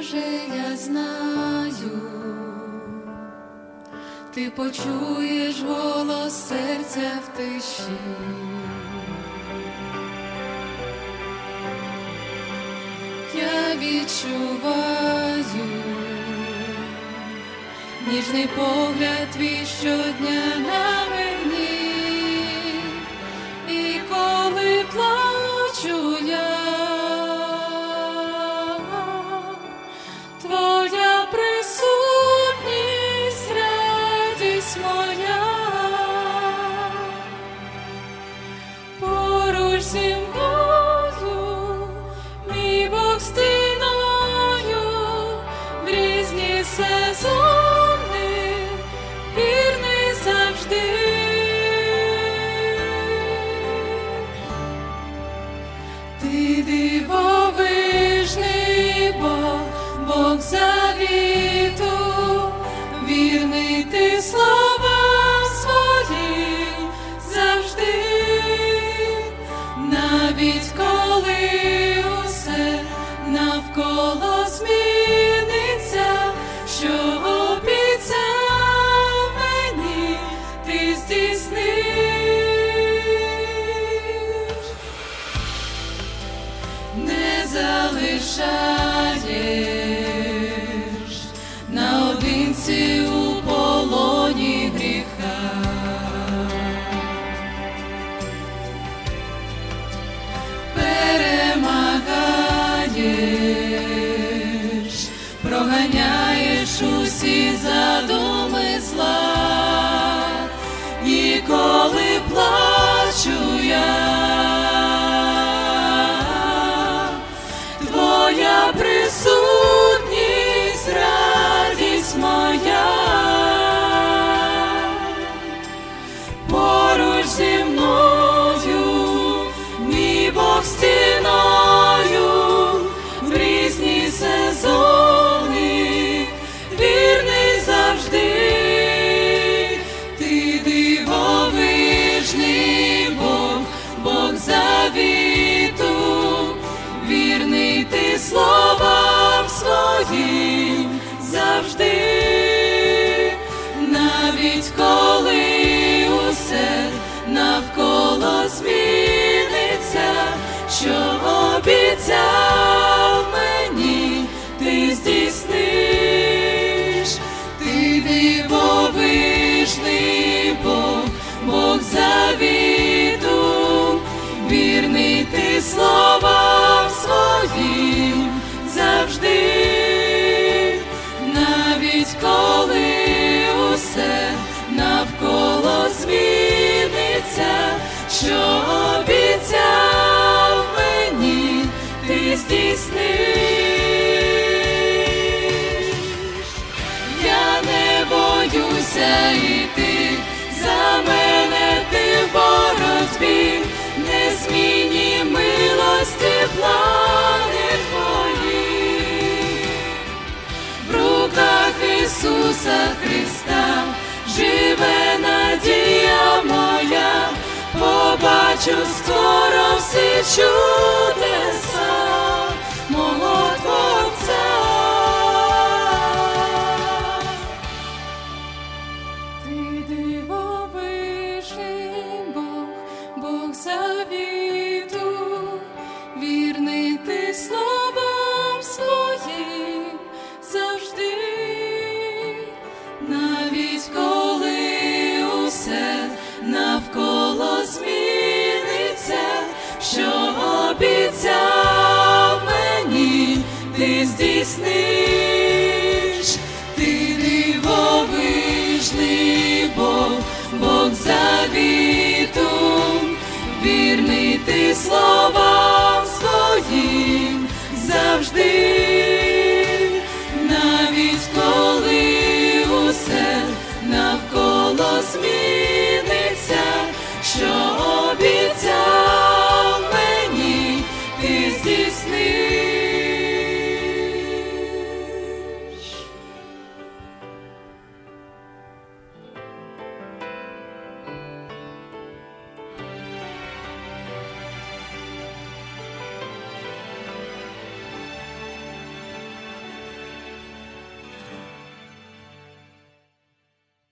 Боже, я знаю, ти почуєш голос серця в тиші. Я відчуваю ніжний погляд твій щодня на мені, і коли плачу я, зі мій Бог стіною в різні сезони, вірний завжди. Ти дивовижний Бог, Бог завіту, вірний ти словам своїм завжди, навіть коли усе навколо усі задуми зла, і коли плачу я, навіть коли усе навколо зміниться, що обіцяв мені, ти здійсниш. Чудеса мого Творця. Ти дивовижний Бог, Бог завіту, вірний ти словам